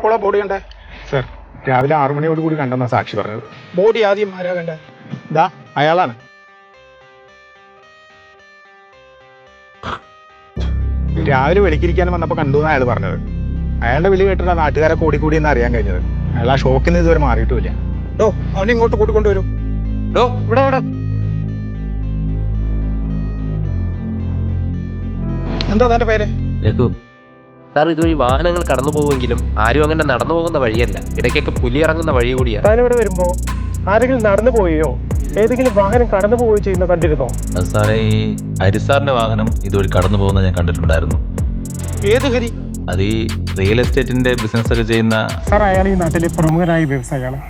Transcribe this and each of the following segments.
എപ്പോഴാ ബോഡി കണ്ടേ? സർ രാവിലെ ആറു മണിയോട് കൂടി കണ്ടെന്ന സാക്ഷി പറഞ്ഞത്. ബോഡി ആദ്യം ആരാ കണ്ടേ? ഇതാ അയാളാണ്. രാവിലെ വെളിക്കിരിക്കാനും വന്നപ്പോൾ കണ്ടു എന്നാണ് അയാൾ പറഞ്ഞത്. അയാളുടെ വിളി കേട്ടിട്ടാ നാട്ടുകാരെ കൂടി കൂടി എന്ന് അറിയാൻ കഴിഞ്ഞത്. അയാൾ ആ ഷോക്കിൽ നിന്ന് ഇതുവരെ മാറിയിട്ടില്ല ഡോ അവനെ ഇങ്ങോട്ട് കൂട്ടിക്കൊണ്ടുവരും ഡോ ഇവിടെ ഇവിടെ. എന്താ തന്റെ പേര്? രഘു. സാർ ഇതുവഴി വാഹനങ്ങൾ കടന്നു പോകുമെങ്കിലും ആരും അങ്ങനെ നടന്നു പോകുന്ന വഴിയല്ല. ഇടയ്ക്കൊക്കെ പുലി ഇറങ്ങുന്ന വഴി കൂടിയാണ് താനിവിടെ വരുമ്പോ ആരെങ്കിലും നടന്നു പോയോ? ഏതെങ്കിലും വാഹനം കടന്നു പോവുകയോ ചെയ്യുന്ന കണ്ടിരുന്നോ? സാറേ ഈ ഹരിസാറിന്റെ വാഹനം ഇതുവഴി കടന്നു പോകുന്നത് ഞാൻ കണ്ടിട്ടുണ്ടായിരുന്നു. ഏത് ഹരി? അത് ഈ റിയൽ എസ്റ്റേറ്റിന്റെ ബിസിനസ് ഒക്കെ ചെയ്യുന്ന സാർ അയാൾ ഈ നാട്ടിലെ പ്രമുഖനായ വ്യവസായിയാണ്.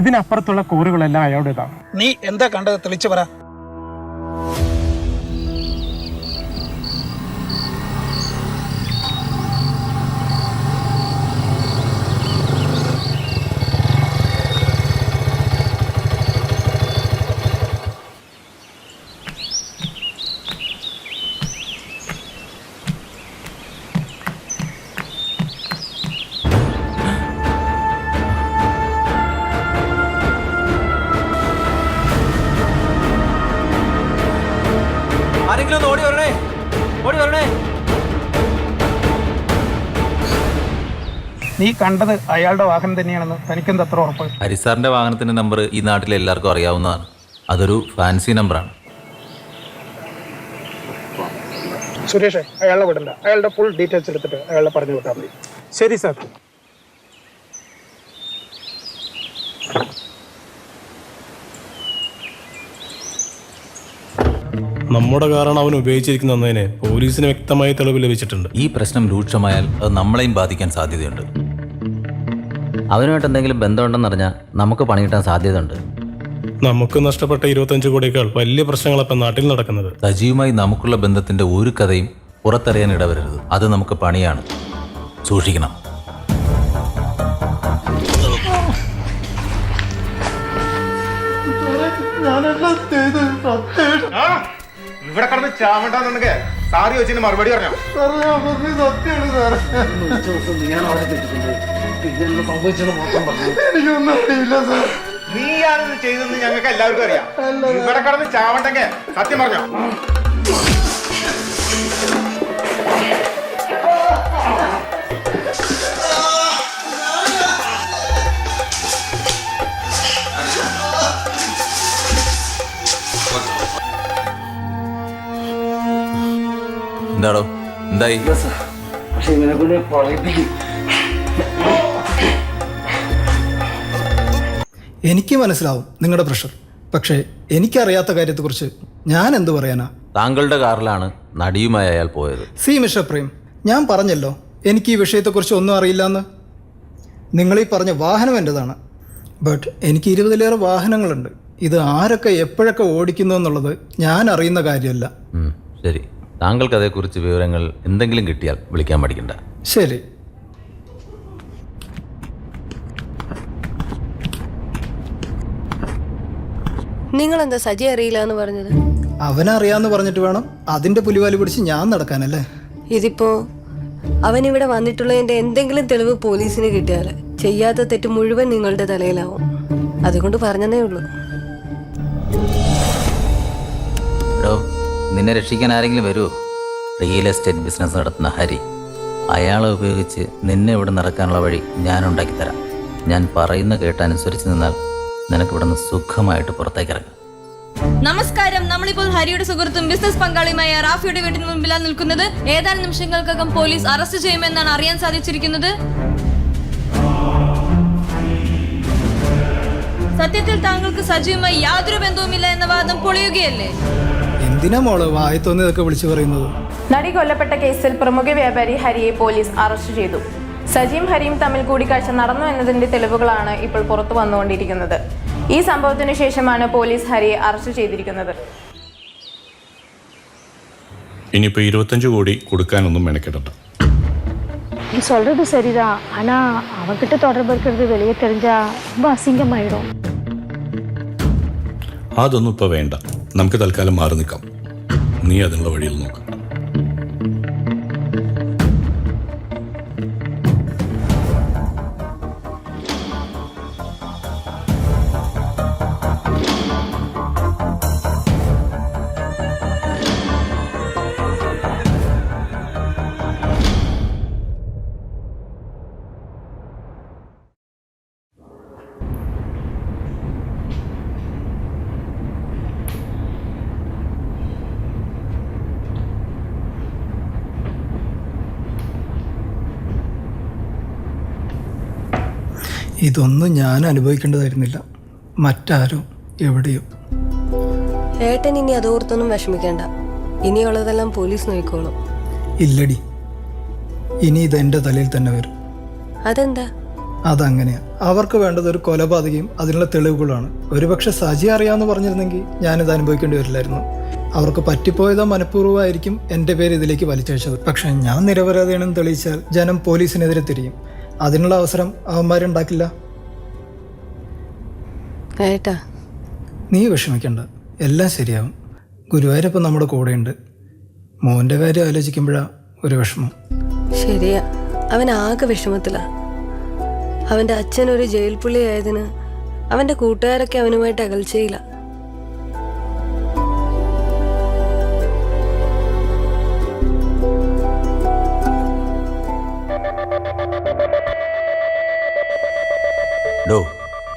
ഇതിനപ്പുറത്തുള്ള കോറുകളെല്ലാം അയാളുടേതാണ്. നീ എന്താ കണ്ടത്? തെളിച്ചു പറ. നീ കണ്ടത് അയാളുടെ വാഹനം തന്നെയാണെന്ന് തനിക്കെന്ത് അത്ര ഉറപ്പ് ഹരിസാറിന്റെ വാഹനത്തിന്റെ നമ്പർ ഈ നാട്ടിലെ എല്ലാവർക്കും അറിയാവുന്നതാണ്. അതൊരു ഫാൻസി നമ്പറാണ് സുരേഷ് അയാളെ വിടണ്ട അയാളുടെ ഫുൾ ഡീറ്റെയിൽസ് എടുത്തിട്ട് അയാളെ പറഞ്ഞു വിട്ടാൽ മതി. ശരി സാർ നമ്മുടെ കാരണം അവൻ ഉപയോഗിച്ചിരിക്കുന്നതിന് പോലീസിന് വ്യക്തമായ തെളിവ് ലഭിച്ചിട്ടുണ്ട്. ഈ പ്രശ്നം രൂക്ഷമായാൽ അത് നമ്മളെയും ബാധിക്കാൻ സാധ്യതയുണ്ട്. അവനുമായിട്ട് എന്തെങ്കിലും ബന്ധമുണ്ടെന്ന് അറിഞ്ഞാൽ നമുക്ക് പണി കിട്ടാൻ സാധ്യതയുണ്ട്. നമുക്ക് നഷ്ടപ്പെട്ട ഇരുപത്തഞ്ച് കോടിയേക്കാൾ വലിയ പ്രശ്നങ്ങളൊക്കെ നാട്ടിൽ നടക്കുന്നത്. സജീവുമായി നമുക്കുള്ള ബന്ധത്തിന്റെ ഒരു കഥയും പുറത്തറിയാൻ ഇടവരരുത്. അത് നമുക്ക് പണിയാണ്. സൂക്ഷിക്കണം. ഇവിടെ കടന്ന് ചാവണ്ടെന്നുണ്ടെങ്കിൽ സാറി വെച്ചിന് മറുപടി പറഞ്ഞോ? നീയാണ് ഇത് ചെയ്തതെന്ന് ഞങ്ങൾക്ക് എല്ലാവർക്കും അറിയാം. ഇവിടെ കടന്ന് ചാവണ്ടെങ്കിൽ സത്യം പറഞ്ഞോ? എന്താടോ എന്തായി? എനിക്ക് മനസ്സിലാവും നിങ്ങളുടെ പ്രഷർ. പക്ഷേ എനിക്കറിയാത്ത കാര്യത്തെക്കുറിച്ച് ഞാൻ എന്തു പറയാനാ? താങ്കളുടെ കാറിലാണ് നടിയുമായി അയാൾ പോയത്. സി മിസ്റ്റർ പ്രേം ഞാൻ പറഞ്ഞല്ലോ എനിക്ക് ഈ വിഷയത്തെക്കുറിച്ച് ഒന്നും അറിയില്ല എന്ന് നിങ്ങൾ ഈ പറഞ്ഞ വാഹനം എന്റെതാണ് ബട്ട് എനിക്ക് ഇരുപതിലേറെ വാഹനങ്ങളുണ്ട്. ഇത് ആരൊക്കെ എപ്പോഴൊക്കെ ഓടിക്കുന്നു എന്നുള്ളത് ഞാൻ അറിയുന്ന കാര്യമല്ല. ശരി. താങ്കൾക്ക് അതേക്കുറിച്ച് വിവരങ്ങൾ എന്തെങ്കിലും കിട്ടിയാൽ വിളിക്കാൻ പഠിക്കണ്ട ശരി. നിങ്ങൾ എന്താ സജി അറിയില്ല എന്ന് പറഞ്ഞത്? അവനറിയാന്ന് പറഞ്ഞിട്ട് വേണം അതിന്റെ പുലിവാലി പിടിച്ച് ഞാൻ നടക്കാനല്ലേ? ഇതിപ്പോ അവൻ ഇവിടെ വന്നിട്ടുള്ളതിന്റെ എന്തെങ്കിലും തെളിവ് പോലീസിന് കിട്ടിയാൽ ചെയ്യാത്ത തെറ്റ് മുഴുവൻ നിങ്ങളുടെ തലയിലാവും. അതുകൊണ്ട് പറഞ്ഞതേ ഉള്ളൂ. നിന്നെ രക്ഷിക്കാൻ ആരെങ്കിലും വരുമോ റിയൽ എസ്റ്റേറ്റ് ബിസിനസ് നടത്തുന്ന ഹരി അയാളെ ഉപയോഗിച്ച് നിന്നെ ഇവിടെ നടക്കാനുള്ള വഴി ഞാൻ ഉണ്ടാക്കിത്തരാം ഞാൻ പറയുന്ന കേട്ടനുസരിച്ച് നിന്നാൽ നിനക്ക് ഇവിടുന്ന് സുഖമായിട്ട് പുറത്തേക്ക് ഇറങ്ങാം. നമസ്കാരം. നമ്മളിപ്പോൾ ഹരിയുടെ സുഹൃത്തും ബിസിനസ് പങ്കാളിയുമായ റാഫിയുടെ വീട്ടിന് മുമ്പിലാണ് നിൽക്കുന്നത്. ഏതാനും നിമിഷങ്ങൾക്കകം പോലീസ് അറസ്റ്റ് ചെയ്യുമെന്നാണ് അറിയാൻ സാധിച്ചിരിക്കുന്നത്. സത്യത്തിൽ താങ്കൾക്ക് സജീവമായി യാതൊരു ബന്ധവുമില്ല എന്ന വാദം പൊളിയുകയല്ലേ? എന്തിനാ മോള് വായത്തോന്നിയതൊക്കെ വിളിച്ചു പറയുന്നത് നടി കൊല്ലപ്പെട്ട കേസിൽ പ്രമുഖ വ്യാപാരി ഹരിയെ പോലീസ് അറസ്റ്റ് ചെയ്തു സജീം ഹരിയും തമ്മിൽ കൂടിക്കാഴ്ച നടന്നു എന്നതിന്റെ തെളിവുകളാണ് ഇപ്പോൾ പുറത്തു വന്നുകൊണ്ടിരിക്കുന്നത് ഈ സംഭവത്തിനു ശേഷമാണ് പോലീസ് ഹരിയെ അറസ്റ്റ് ചെയ്തിരിക്കുന്നത് ഇനിയിപ്പോൾ ഇരുപത്തഞ്ച് കോടി കൊടുക്കാനൊന്നും മെനക്കെടണ്ട நீ சொல்றது சரிதான் ஆனா அவன்கிட்ட தொடர்பு இருக்கிறது வெளியே தெரிஞ்சா ரொம்ப அசிங்கமாயிடும் അതൊന്നും ഇപ്പോൾ വേണ്ട നമുക്ക് തൽക്കാലം മാറി നിൽക്കാം നീ അതിനുള്ള വഴിയിൽ നോക്കാം. ഇതൊന്നും ഞാൻ അനുഭവിക്കേണ്ടതായിരുന്നില്ല. മറ്റാരോ എവിടെയും. ഏട്ടൻ ഇനി അതോർത്തൊന്നും വിഷമിക്കേണ്ട. ഇനിയുള്ളതെല്ലാം പോലീസ് നോക്കിക്കോളും. ഇല്ലടി. ഇനി ഇത് എന്റെ തലയിൽ തന്നെ വരും. അതെന്താ? അതങ്ങനെയാ. അവർക്ക് വേണ്ടത് ഒരു കൊലപാതകയും അതിനുള്ള തെളിവുകളാണ് ഒരുപക്ഷെ സജി അറിയാമെന്ന് പറഞ്ഞിരുന്നെങ്കിൽ ഞാനിത് അനുഭവിക്കേണ്ടി വരില്ലായിരുന്നു. അവർക്ക് പറ്റിപ്പോയതോ മനഃപൂർവമായിരിക്കും എന്റെ പേര് ഇതിലേക്ക് വലിച്ചഴിച്ചത്. പക്ഷെ ഞാൻ നിരപരാധിയാണെന്ന് തെളിയിച്ചാൽ ജനം പോലീസിനെതിരെ തിരിയും. അതിനുള്ള അവസരം അവന്മാരുണ്ടാക്കില്ല. ഏട്ടാ നീ വിഷമിക്കണ്ട. എല്ലാം ശരിയാവും. ഗുരുവായൂരപ്പം നമ്മുടെ കൂടെയുണ്ട്. മോന്റെ കാര്യം ആലോചിക്കുമ്പോഴാ ഒരു വിഷമം. ശരിയാ. അവൻ ആകെ വിഷമത്തിലാ. അവന്റെ അച്ഛൻ ഒരു ജയിൽ പുള്ളി ആയതിന് അവന്റെ കൂട്ടുകാരൊക്കെ അവനുമായിട്ട് അകൽച്ചയില്ല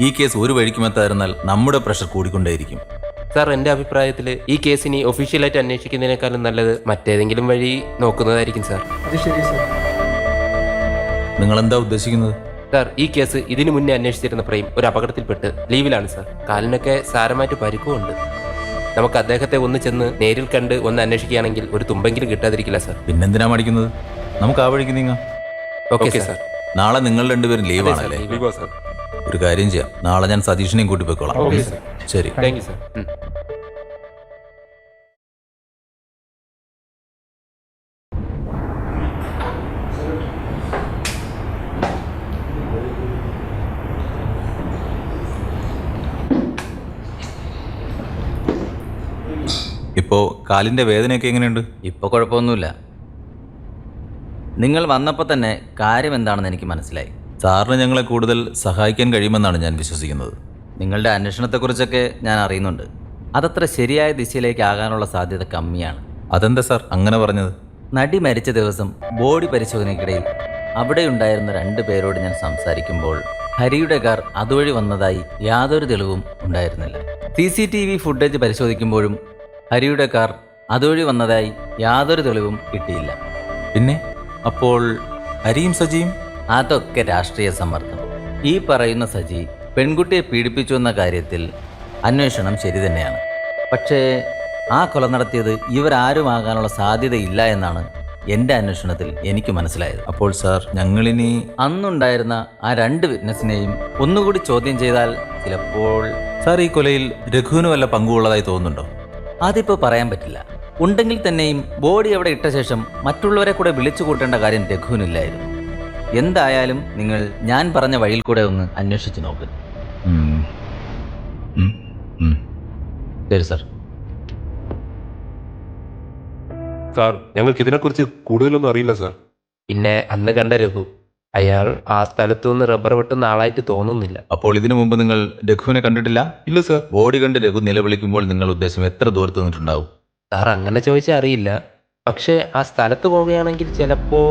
ഈ കേസ് ഒരു വഴിക്കുമെത്തായിരുന്നാൽ നമ്മുടെ പ്രഷർ കൂടിക്കൊണ്ടേയിരിക്കും. സാർ എന്റെ അഭിപ്രായത്തിൽ ഈ കേസിനി ഒഫീഷ്യലായിട്ട് അന്വേഷിക്കുന്നതിനേക്കാളും നല്ലത് മറ്റേതെങ്കിലും വഴി നോക്കുന്നതായിരിക്കും സാർ. അത് ശരി സാർ. നിങ്ങൾ എന്താ ഉദ്ദേശിക്കുന്നത്? സാർ ഈ കേസ് ഇതിനു മുന്നേ അന്വേഷിച്ചിരുന്ന പ്രേം ഒരു അപകടത്തിൽപ്പെട്ട് ലീവിലാണ് സാർ. കാലിനൊക്കെ സാരമായിട്ട് പരിക്കുമുണ്ട്. നമുക്ക് അദ്ദേഹത്തെ ഒന്ന് ചെന്ന് നേരിൽ കണ്ട് ഒന്ന് അന്വേഷിക്കുകയാണെങ്കിൽ ഒരു തുമ്പെങ്കിലും കിട്ടാതിരിക്കില്ല സാർ. പിന്നെന്തിനാ മടിക്കുന്നത്? നമുക്ക് ആ വഴിക്ക് നീങ്ങാം. Okay sir. നാളെ നിങ്ങൾ രണ്ടുപേരും ലീവാണല്ലേ? സാർ. ഒരു കാര്യം ചെയ്യാം. നാളെ ഞാൻ സതീഷിനെയും കൂട്ടി പോയിക്കോളാം. ശരി. താങ്ക് യു സാർ ഇപ്പോ കാലിന്റെ വേദനയൊക്കെ എങ്ങനെയുണ്ട്? ഇപ്പോൾ കുഴപ്പമൊന്നുമില്ല. നിങ്ങൾ വന്നപ്പോൾ തന്നെ കാര്യം എന്താണെന്ന് എനിക്ക് മനസ്സിലായി. സാറിന് ഞങ്ങളെ കൂടുതൽ സഹായിക്കാൻ കഴിയുമെന്നാണ് ഞാൻ വിശ്വസിക്കുന്നത്. നിങ്ങളുടെ അന്വേഷണത്തെക്കുറിച്ചൊക്കെ ഞാൻ അറിയുന്നുണ്ട്. അതത്ര ശരിയായ ദിശയിലേക്ക് ആകാനുള്ള സാധ്യത കമ്മിയാണ്. അതെന്താ സാർ? അങ്ങനെ പറഞ്ഞത്? നടി മരിച്ച ദിവസം ബോഡി പരിശോധനയ്ക്കിടയിൽ അവിടെയുണ്ടായിരുന്ന രണ്ട് പേരോട് ഞാൻ സംസാരിക്കുമ്പോൾ ഹരിയുടെ കാർ അതുവഴി വന്നതായി യാതൊരു തെളിവും ഉണ്ടായിരുന്നില്ല. C C T V footage പരിശോധിക്കുമ്പോഴും ഹരിയുടെ കാർ അതുവഴി വന്നതായി യാതൊരു തെളിവും കിട്ടിയില്ല. പിന്നെ? അപ്പോൾ ഹരിയും സജിയും? അതൊക്കെ രാഷ്ട്രീയ സമ്മർദ്ദം. ഈ പറയുന്ന സജി പെൺകുട്ടിയെ പീഡിപ്പിച്ചു എന്ന കാര്യത്തിൽ അന്വേഷണം ശരി തന്നെയാണ്. പക്ഷേ ആ കൊല നടത്തിയത് ഇവരാരുമാകാനുള്ള സാധ്യതയില്ല എന്നാണ് എന്റെ അന്വേഷണത്തിൽ എനിക്ക് മനസ്സിലായത്. അപ്പോൾ സാർ ഞങ്ങളിനി അന്നുണ്ടായിരുന്ന ആ രണ്ട് വിറ്റ്നസിനെയും ഒന്നുകൂടി ചോദ്യം ചെയ്താൽ ചിലപ്പോൾ സാർ ഈ കൊലയിൽ രഘുവിന് വല്ല പങ്കുള്ളതായി തോന്നുന്നുണ്ടോ? അതിപ്പോൾ പറയാൻ പറ്റില്ല. ഉണ്ടെങ്കിൽ തന്നെയും ബോഡി അവിടെ ഇട്ട ശേഷം മറ്റുള്ളവരെ കൂടെ വിളിച്ചു കൂട്ടേണ്ട കാര്യം രഘുവിനില്ലായിരുന്നു. എന്തായാലും നിങ്ങൾ ഞാൻ പറഞ്ഞ വഴിയിൽ കൂടെ ഒന്ന് അന്വേഷിച്ച് നോക്ക്. ശരി സാർ സാർ ഞങ്ങൾക്ക് ഇതിനെക്കുറിച്ച് കൂടുതലൊന്നും അറിയില്ല സാർ പിന്നെ അന്ന് കണ്ട രഘു അയാൾ ആ സ്ഥലത്തു നിന്ന് റബ്ബർ വെട്ടുന്ന ആളായിട്ട് തോന്നുന്നില്ല. അപ്പോൾ ഇതിനു മുമ്പ് നിങ്ങൾ രഘുവിനെ കണ്ടിട്ടില്ല? ഇല്ല സാർ ബോഡി കണ്ട് രഘു നിലവിളിക്കുമ്പോൾ നിങ്ങൾ ഉദ്ദേശം എത്ര ദൂരത്ത് നിന്നിട്ടുണ്ടാവും? സാർ അങ്ങനെ ചോദിച്ചാൽ അറിയില്ല. പക്ഷേ ആ സ്ഥലത്ത് പോവുകയാണെങ്കിൽ ചിലപ്പോ